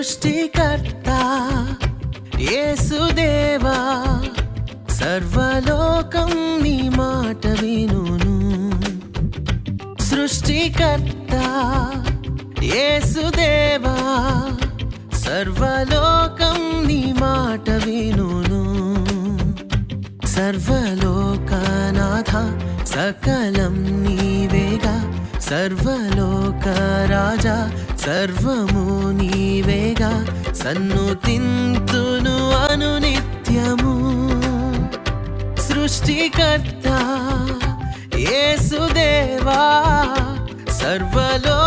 సృష్టికర్త యేసుదేవా సర్వలోకం నీ మాట వినును. సృష్టికర్త యేసుదేవా సర్వలోకం నీ మాట వినును. సర్వలోకనాథ సకలం నీవేగా సర్వలోక రాజా సర్వము నీ సన్ను తింతును అను నిత్యము. సృష్టికర్త ఏసుదేవా సర్వలో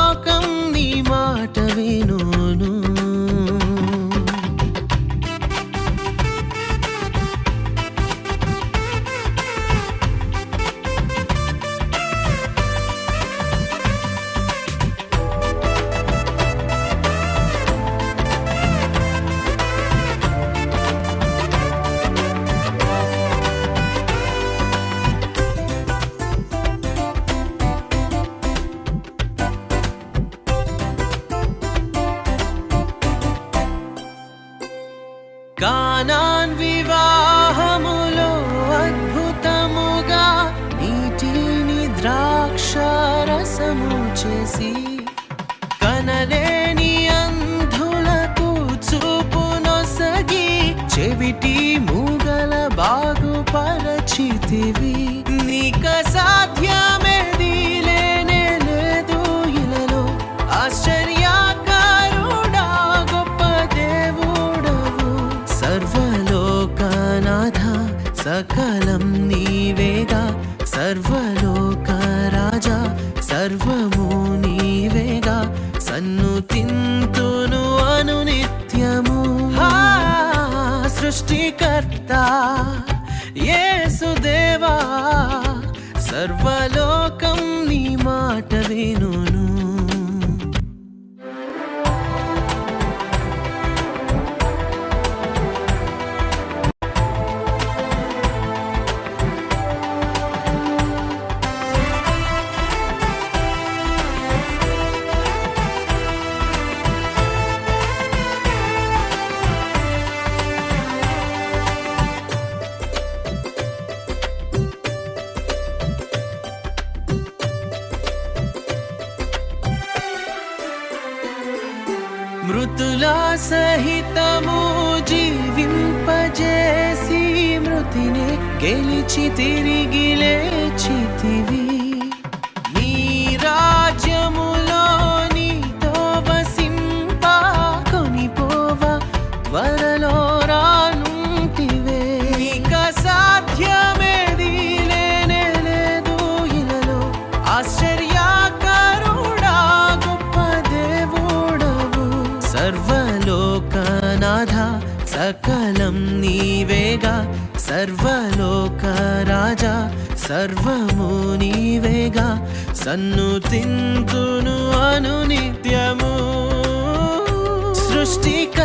కానాన్ వివాహములో అద్భుతముగా నీటిని ద్రాక్షరసము చేసి కనలే సకలం నీవేగా సర్వలోక రాజా సర్వము నీవేగా సన్ను తింతును అను నిత్యము. సృష్టికర్త యేసుదేవా సర్వలోకం నీ మాట వినును మృతుల సహితము జీవింపజేసి మృతిని గెలిచి తిరిగి లేచితివి. సర్వలోకనాథ సకలం నీవేగా సర్వలోక రాజా సర్వము నీవేగా సన్ను తింతును అను నిత్యము సృష్టిక